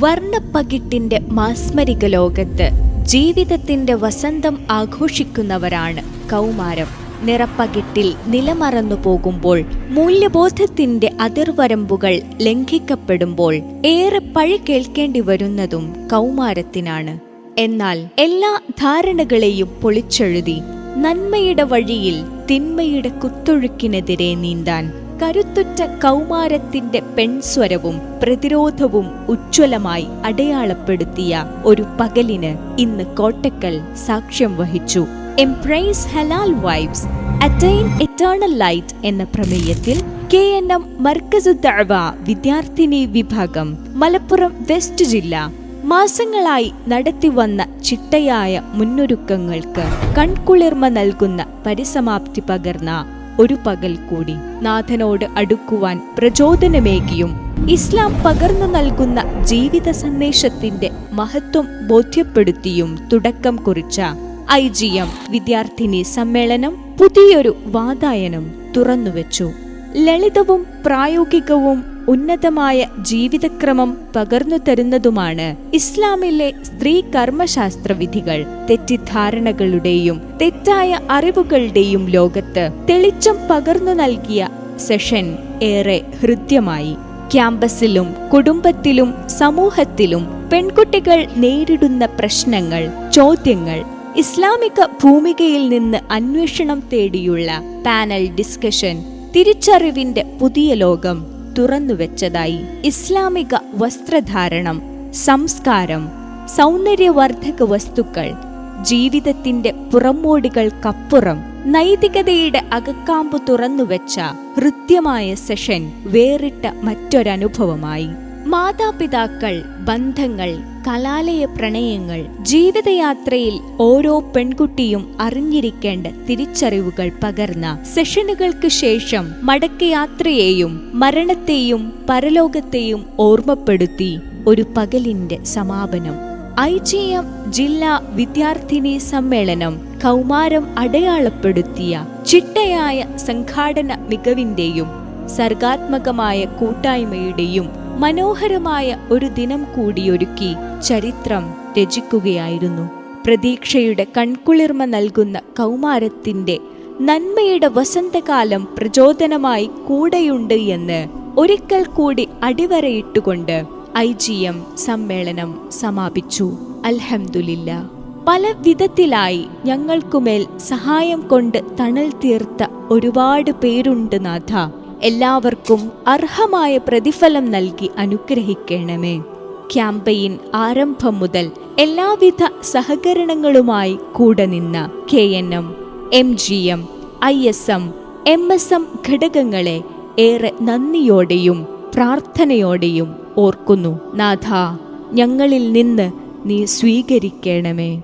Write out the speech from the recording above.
വർണപ്പകിട്ടിന്റെ മാസ്മരിക ലോകത്ത് ജീവിതത്തിന്റെ വസന്തം ആഘോഷിക്കുന്നവരാണ് കൗമാരം. നിറപ്പകിട്ടിൽ നിലമറന്നു പോകുമ്പോൾ മൂല്യബോധത്തിന്റെ അതിർവരമ്പുകൾ ലംഘിക്കപ്പെടുമ്പോൾ ഏറെ പഴി കേൾക്കേണ്ടി വരുന്നതും കൗമാരത്തിനാണ്. എന്നാൽ എല്ലാ ധാരണകളെയും പൊളിച്ചെഴുതി നന്മയുടെ വഴിയിൽ തിന്മയുടെ കുത്തൊഴുക്കിനെതിരെ നീന്താൻ കരുത്തുറ്റ കൗമാരത്തിന്റെ പെൺസ്വരവും പ്രതിരോധവും ഉജ്ജ്വലമായി അടയാളപ്പെടുത്തിയ ഒരു പകലിന് ഇന്ന് കോട്ടക്കൽ സാക്ഷ്യം വഹിച്ചു. എംപ്രൈസ് ഹലാൽ വൈബ്സ് അറ്റൈൻ എറ്റേണൽ ലൈറ്റ് എന്ന പ്രമേയത്തിൽ കെ എൻ എം മർക്കസുദ്ദവ വിദ്യാർത്ഥിനി വിഭാഗം മലപ്പുറം വെസ്റ്റ് ജില്ല മാസങ്ങളായി നടത്തിവന്ന ചിട്ടയായ മുന്നൊരുക്കങ്ങൾക്ക് കൺകുളിർമ നൽകുന്ന പരിസമാപ്തി പകർന്ന ഒരു പകൽ കൂടി. നാഥനോട് അടുക്കുവാൻ പ്രചോദനമേകിയും ഇസ്ലാം പകർന്നു നൽകുന്ന ജീവിത സന്ദേശത്തിന്റെ മഹത്വം ബോധ്യപ്പെടുത്തിയും തുടക്കം കുറിച്ച ഐ ജി എം വിദ്യാർത്ഥിനി സമ്മേളനം പുതിയൊരു വാതായനം തുറന്നുവെച്ചു. ലളിതവും പ്രായോഗികവും ഉന്നതമായ ജീവിതക്രമം പകർന്നു തരുന്നതുമാണ് ഇസ്ലാമിലെ സ്ത്രീ കർമ്മശാസ്ത്ര വിധികൾ തെറ്റിദ്ധാരണകളുടെയും തെറ്റായ അറിവുകളുടെയും ലോകത്ത് തെളിച്ചം പകർന്നു നൽകിയ സെഷൻ ഏറെ ഹൃദ്യമായി. ക്യാമ്പസിലും കുടുംബത്തിലും സമൂഹത്തിലും പെൺകുട്ടികൾ നേരിടുന്ന പ്രശ്നങ്ങൾ ചോദ്യങ്ങൾ ഇസ്ലാമിക ഭൂമികയിൽ നിന്ന് അന്വേഷണം തേടിയുള്ള പാനൽ ഡിസ്കഷൻ തിരിച്ചറിവിന്റെ പുതിയ ലോകം തുറന്നുവെച്ചതായി. ഇസ്ലാമിക വസ്ത്രധാരണം സംസ്കാരം സൗന്ദര്യവർദ്ധക വസ്തുക്കൾ ജീവിതത്തിന്റെ പുറമോടികൾക്കപ്പുറം നൈതികതയുടെ അകക്കാമ്പ് തുറന്നുവെച്ച ഹൃദ്യമായ സെഷൻ വേറിട്ട മറ്റൊരനുഭവമായി. മാതാപിതാക്കൾ ബന്ധങ്ങൾ കലാലയ പ്രണയങ്ങൾ ജീവിതയാത്രയിൽ ഓരോ പെൺകുട്ടിയും അറിഞ്ഞിരിക്കേണ്ട തിരിച്ചറിവുകൾ പകർന്ന സെഷനുകൾക്ക് ശേഷം മടക്കയാത്രയെയും മരണത്തെയും പരലോകത്തെയും ഓർമ്മപ്പെടുത്തി ഒരു പകലിന്റെ സമാപനം. ഐ ജി എം ജില്ലാ വിദ്യാർത്ഥിനി സമ്മേളനം കൗമാരം അടയാളപ്പെടുത്തിയ ചിട്ടയായ സംഘാടന മികവിന്റെയും സർഗാത്മകമായ കൂട്ടായ്മയുടെയും മനോഹരമായ ഒരു ദിനം കൂടിയൊരുക്കി ചരിത്രം രചിക്കുകയായിരുന്നു. പ്രതീക്ഷയുടെ കൺകുളിർമ നൽകുന്ന കൗമാരത്തിന്റെ നന്മയുടെ വസന്തകാലം പ്രചോദനമായി കൂടെയുണ്ട് എന്ന് ഒരിക്കൽ കൂടി അടിവരയിട്ടുകൊണ്ട് ഐ ജി എം സമ്മേളനം സമാപിച്ചു. അൽഹംദുലില്ല. പല വിധത്തിലായി ഞങ്ങൾക്കുമേൽ സഹായം കൊണ്ട് തണൽ തീർത്ത ഒരുപാട് പേരുണ്ട് നാഥ. എല്ലാവർക്കും അർഹമായ പ്രതിഫലം നൽകി അനുഗ്രഹിക്കണമേ. ക്യാമ്പയിൻ ആരംഭം മുതൽ എല്ലാവിധ സഹകരണങ്ങളുമായി കൂടെ നിന്ന K N M M G M I S M M S M ഘടകങ്ങളെ ഏറെ നന്ദിയോടെയും പ്രാർത്ഥനയോടെയും ഓർക്കുന്നു. നാഥ ഞങ്ങളിൽ നിന്ന് നീ സ്വീകരിക്കണമേ.